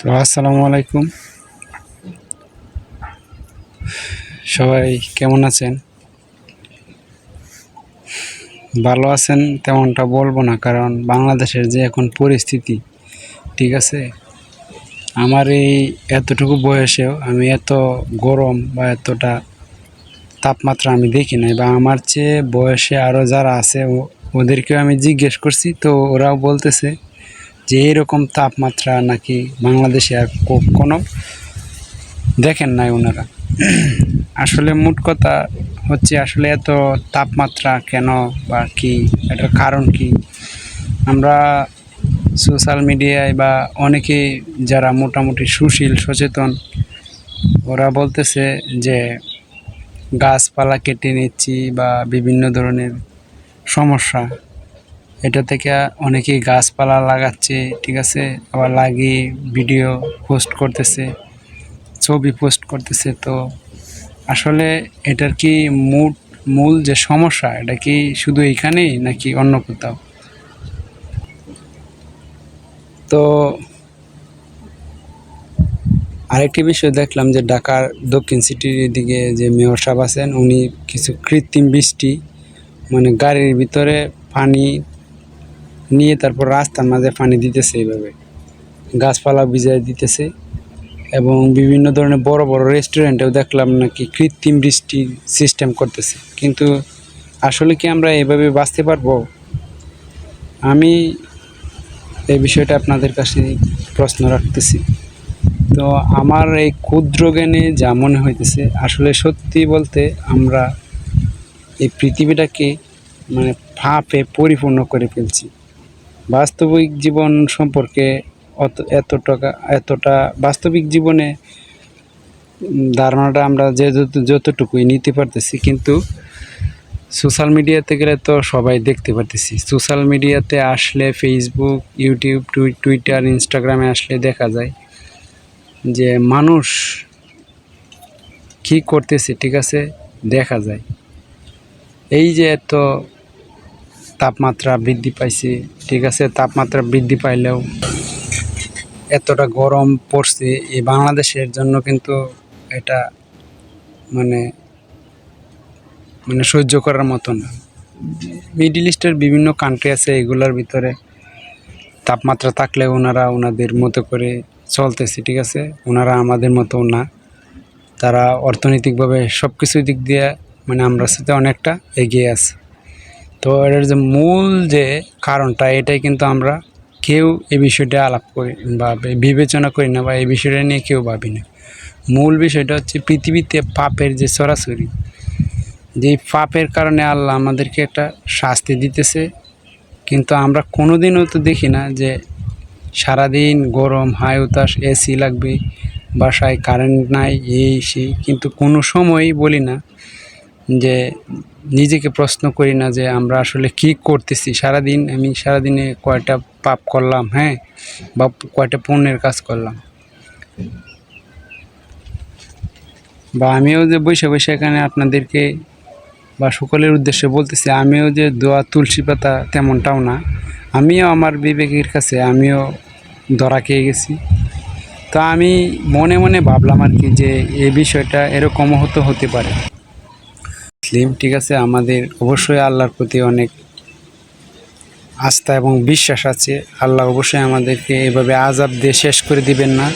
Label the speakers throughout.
Speaker 1: তো আসসালামু আলাইকুম। সবাই কেমন আছেন? ভালো আছেন তেমনটা বলব না, কারণ বাংলাদেশের যে এখন পরিস্থিতি, ঠিক আছে? আমার এই এতটুকু বয়সেও আমি এত গরম বা এতটা তাপমাত্রা আমি দেখি নাই, বা আমার চেয়ে বয়সে আরও যারা আছে ওদেরকেও আমি জিজ্ঞেস করছি, তো ওরাও বলতেছে যে এরকম তাপমাত্রা নাকি বাংলাদেশে আর কোনো দেখেন নাই ওনারা। আসলে মোট কথা হচ্ছে আসলে এত তাপমাত্রা কেন বা কি? এটার কারণ কি? আমরা সোশ্যাল মিডিয়ায় বা অনেকে যারা মোটামুটি সুশীল, সচেতন, ওরা বলতেছে যে গাছপালা কেটে নিচ্ছি বা বিভিন্ন ধরনের সমস্যা এটা থেকে অনেকেই গাছপালা লাগাচ্ছে, ঠিক আছে? আবার লাগিয়ে ভিডিও পোস্ট করতেছে, ছবি পোস্ট করতেছে। তো আসলে এটার কি মূল মূল যে সমস্যা, এটা কি শুধু এইখানেই নাকি অন্য কোথাও? তো আরেকটি বিষয় দেখলাম যে ঢাকার দক্ষিণ সিটির দিকে যে মেয়র সাহেব আছেন, উনি কিছু কৃত্রিম বৃষ্টি মানে গাড়ির ভিতরে পানি নিয়ে তারপর রাস্তার মাঝে পানি দিতেছে এইভাবে। গাছপালা ভিজাই দিতেছে এবং বিভিন্ন ধরনের বড় বড় রেস্টুরেন্টেও দেখলাম নাকি কৃত্রিম বৃষ্টির সিস্টেম করতেছে। কিন্তু আসলে কি আমরা এভাবে বাঁচতে পারব? আমি এই বিষয়টা আপনাদের কাছে প্রশ্ন রাখতেছি। তো আমার এই ক্ষুদ্র জ্ঞানে যা মনে হইতেছে, আসলে সত্যি বলতে আমরা এই পৃথিবীটাকে মানে ফাঁপে পরিপূর্ণ করে ফেলছি। বাস্তবিক জীবন সম্পর্কে অত এতটা এতটা বাস্তবিক জীবনে ধারণাটা আমরা যে যত- যতটুকুই নিতে পারতেছি, কিন্তু সোশ্যাল মিডিয়াতে গেলে তো সবাই দেখতে পারতেছি। সোশ্যাল মিডিয়াতে আসলে ফেসবুক ইউটিউব টুই- টুইটার ইনস্টাগ্রামে আসলে দেখা যায় যে মানুষ কী করতেছে, ঠিক আছে? দেখা যায়। এই যে এত তাপমাত্রা বৃদ্ধি পাইছে, ঠিক আছে? তাপমাত্রা বৃদ্ধি পাইলেও এতটা গরম পড়ছে এই বাংলাদেশের জন্য কিন্তু এটা মানে মানে সহ্য করার মতো না। মিডিল ইস্টের বিভিন্ন কান্ট্রি আছে, এগুলোর ভিতরে তাপমাত্রা থাকলে ওনারা ওনাদের মতো করে চলতেছে, ঠিক আছে? ওনারা আমাদের মতো না। তারা অর্থনৈতিকভাবে সব কিছু দিক দিয়ে মানে আমরা সাথে অনেকটা এগিয়ে আছে। তো এটার যে মূল যে কারণটা, এটাই কিন্তু আমরা কেউ এই বিষয়টা আলাপ করি বা বিবেচনা করি না বা এই বিষয়টা নিয়ে কেউ ভাবি না। মূল বিষয়টা হচ্ছে পৃথিবীতে পাপের যে সরাসরি যে পাপের কারণে আল্লাহ আমাদেরকে একটা শাস্তি দিতেছে, কিন্তু আমরা কোনোদিনও তো দেখি না যে সারাদিন গরম, হাই উতাস এসি লাগবে, বাসায় কারেন্ট নাই, এই সেই, কিন্তু কোনো সময়ই বলি না যে নিজেকে প্রশ্ন করি না যে আমরা আসলে কি করতেছি। সারাদিন আমি সারাদিনে কয়টা পাপ করলাম হ্যাঁ? বা কয়টা পুণ্যের কাজ করলাম। বা আমিও যে বসে বসে এখানে আপনাদেরকে বা সকলের উদ্দেশ্যে বলতেছি, আমিও যে দোয়া তুলসী পাতা তেমনটাও না। আমিও আমার বিবেকের কাছে আমিও ধরা খেয়ে গেছি। তো আমি মনে মনে ভাবলাম আর কি যে এই বিষয়টা এরকমও হতো হতে পারে। মুসলিম, ঠিক আছে? আমাদের অবশ্যই আল্লাহর প্রতি অনেক আস্থা এবং বিশ্বাস আছে। আল্লাহ অবশ্যই আমাদেরকে এভাবে আজাব দিয়ে শেষ করে দিবেন না।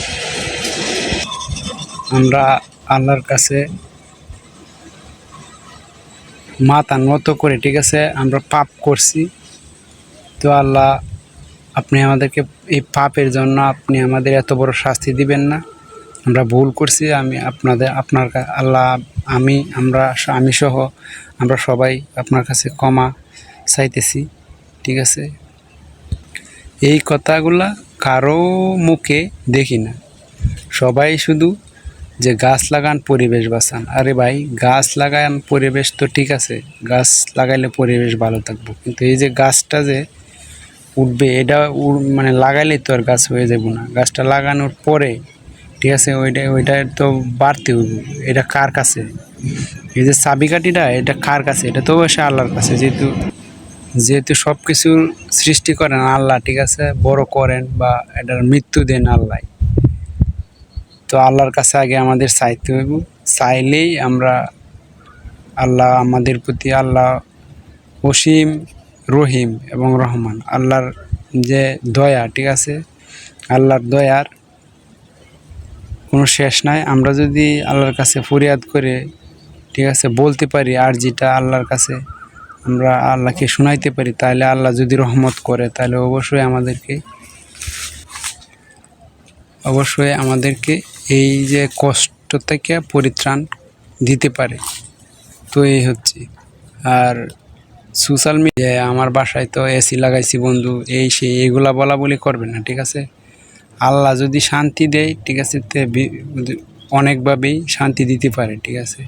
Speaker 1: আমরা আল্লাহর কাছে মাথা নত করে, ঠিক আছে? আমরা পাপ করছি। তো আল্লাহ, আপনি আমাদেরকে এই পাপের জন্য আপনি আমাদের এত বড় শাস্তি দিবেন না। আমরা ভুল করছি, আমি আপনাদের, আপনার আল্লাহ, আমি, আমরা আমি সহ আমরা সবাই আপনার কাছে ক্ষমা চাইতেছি, ঠিক আছে? এই কথাগুলা কারও মুখে দেখি না। সবাই শুধু যে গাছ লাগান পরিবেশ বাঁচান। আরে ভাই, গাছ লাগান পরিবেশ তো ঠিক আছে, গাছ লাগাইলে পরিবেশ ভালো থাকব। কিন্তু এই যে গাছটা যে উঠবে, এটা মানে লাগাইলে তো আর গাছ হয়ে যাব না। গাছটা লাগানোর পরে ঠিক আছে, ওইটা ওইটা তো বাড়তে, এটা কার কাছে? এই যে চাবিকাঠিটা এটা কার কাছে? এটা তো অবশ্যই আল্লাহর কাছে, যেহেতু যেহেতু সব কিছুর সৃষ্টি করেন আল্লাহ, ঠিক আছে? বড় করেন বা এটার মৃত্যু দেন আল্লাহ। তো আল্লাহর কাছে আগে আমাদের চাইতে হইব। চাইলেই আমরা আল্লাহ আমাদের প্রতি আল্লাহ অসীম রহিম এবং রহমান। আল্লাহর যে দয়া, ঠিক আছে? আল্লাহর দয়ার কোনো শেষ নাই। আমরা যদি আল্লাহর কাছে ফরিয়াদ করে, ঠিক আছে, বলতে পারি আর যেটা আল্লাহর কাছে, আমরা আল্লাহকে শোনাইতে পারি, তাহলে আল্লাহ যদি রহমত করে, তাহলে অবশ্যই আমাদেরকে অবশ্যই আমাদেরকে এই যে কষ্ট থেকে পরিত্রাণ দিতে পারে। তো এই হচ্ছে। আর সোশ্যাল মিডিয়ায় আমার বাসায় তো এসি লাগাইছি বন্ধু, এই সেই, এগুলা বলা বলি করবে না, ঠিক আছে? আল্লাহ যদি শান্তি দেয় ঠিক আছে অনেকভাবেই শান্তি দিতে পারে ঠিক আছে?